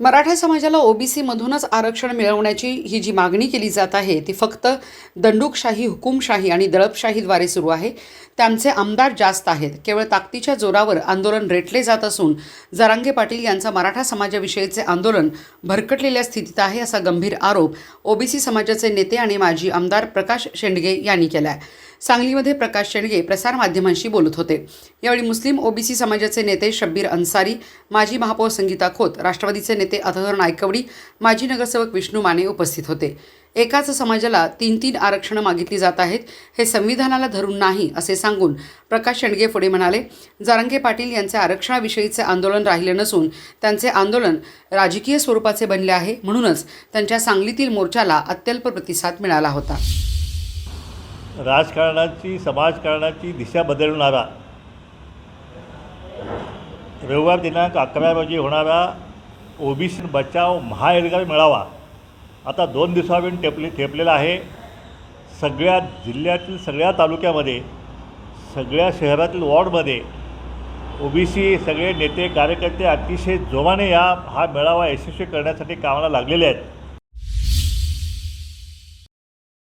मराठा समाजाला ओबीसीमधूनच आरक्षण मिळवण्याची ही जी मागणी केली जात आहे ती फक्त दंडुकशाही हुकुमशाही आणि दळपशाहीद्वारे सुरू आहे. त्यांचे आमदार जास्त आहेत. केवळ ताकदीच्या जोरावर आंदोलन रेटले जात असून जरांगे पाटील यांचा मराठा समाजाविषयीचे आंदोलन भरकटलेल्या स्थितीत आहे असा गंभीर आरोप ओबीसी समाजाचे नेते आणि माजी आमदार प्रकाश शेंडगे यांनी केला आहे सांगलीमध्ये प्रकाश शेडगे प्रसारमाध्यमांशी बोलत होते. यावेळी मुस्लिम ओबीसी समाजाचे नेते शब्बीर अन्सारी माजी महापौर संगीता खोत राष्ट्रवादीचे नेते अथधर नायकवडी माजी नगरसेवक विष्णू माने उपस्थित होते. एकाच समाजाला तीन तीन आरक्षणं मागितली जात आहेत. हे संविधानाला धरून नाही असे सांगून प्रकाश शेंडगे पुढे म्हणाले जारंगे पाटील यांचे आरक्षणाविषयीचे आंदोलन राहिले नसून त्यांचे आंदोलन राजकीय स्वरूपाचे बनले आहे. म्हणूनच त्यांच्या सांगलीतील मोर्चाला अत्यल्प प्रतिसाद मिळाला होता. राजकारणाची समाजकारणाची दिशा बदलणारा रविवार दिनांक अकरा रोजी होणारा ओबीसी बचाव महाएल्गार मेळावा आता दोन दिवसावरून टेपले ठेपलेला आहे. सगळ्या जिल्ह्यातील सगळ्या तालुक्यामध्ये सगळ्या शहरातील वॉर्डमध्ये ओबीसी सगळे नेते कार्यकर्ते अतिशय जोमाने या हा मेळावा यशस्वी करण्यासाठी कामाला लागलेले आहेत.